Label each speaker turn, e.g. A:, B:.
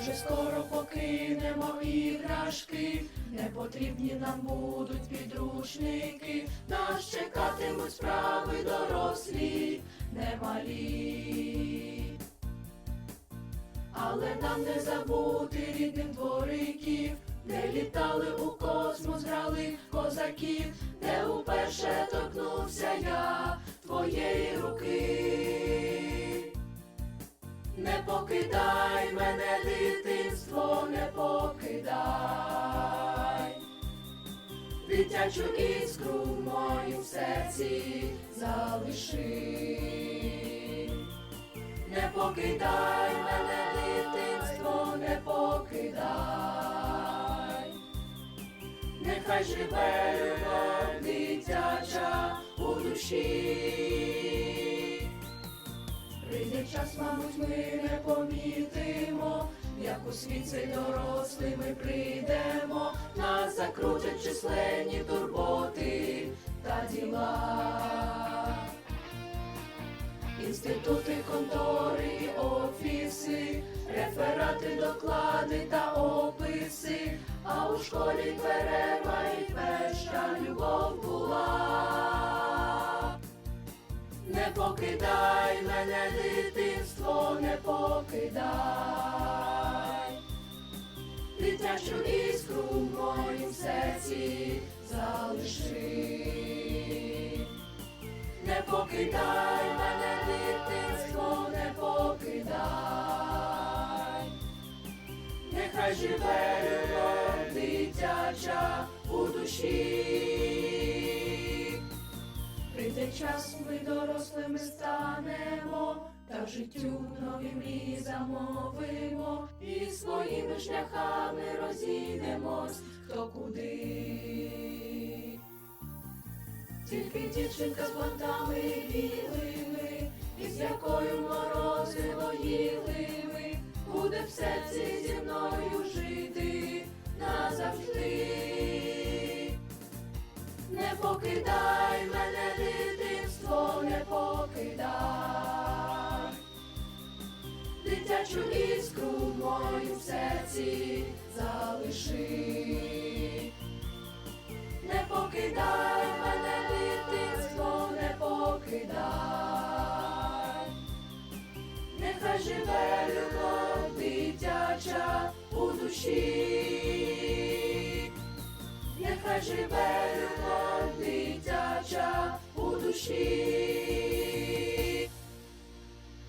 A: вже скоро покинемо іграшки, не потрібні нам будуть підручники, нас чекатимуть справи дорослі, немалі. Але нам не забути рідних двориків, де літали у космос, грали козаків, Не покидай мене, дитинство, не покидай. Дитячу іскру в моїм серці залиши. Не покидай мене, дитинство, не покидай. Нехай живе любов дитяча у душі. Час, мабуть, ми не помітимо, як у світ цей дорослий ми прийдемо, нас закрутять численні турботи та діла. Інститути, контори, офіси, реферати, доклади та описи, а у школі перерва і перша любов була. Не покидай мене, не покидай. Дитячу іскру в моїм серці залиши. Не покидай мене, дитинство, не покидай. Нехай живе любов дитяча у душі. Прийде час, ми дорослими станемо, та в життю нові мрії замовимо, і своїми шляхами розійдемось, хто куди. Тільки дівчинка з бантами білими, із якою морозиво їли ми, буде в серці зі мною жити назавжди. Не покидай мене, дитинство, не покидай. Дитячу іскру в моїм серці залиши. Не покидай мене, дитинство, не покидай. Нехай живе любов дитяча у душі. Нехай живе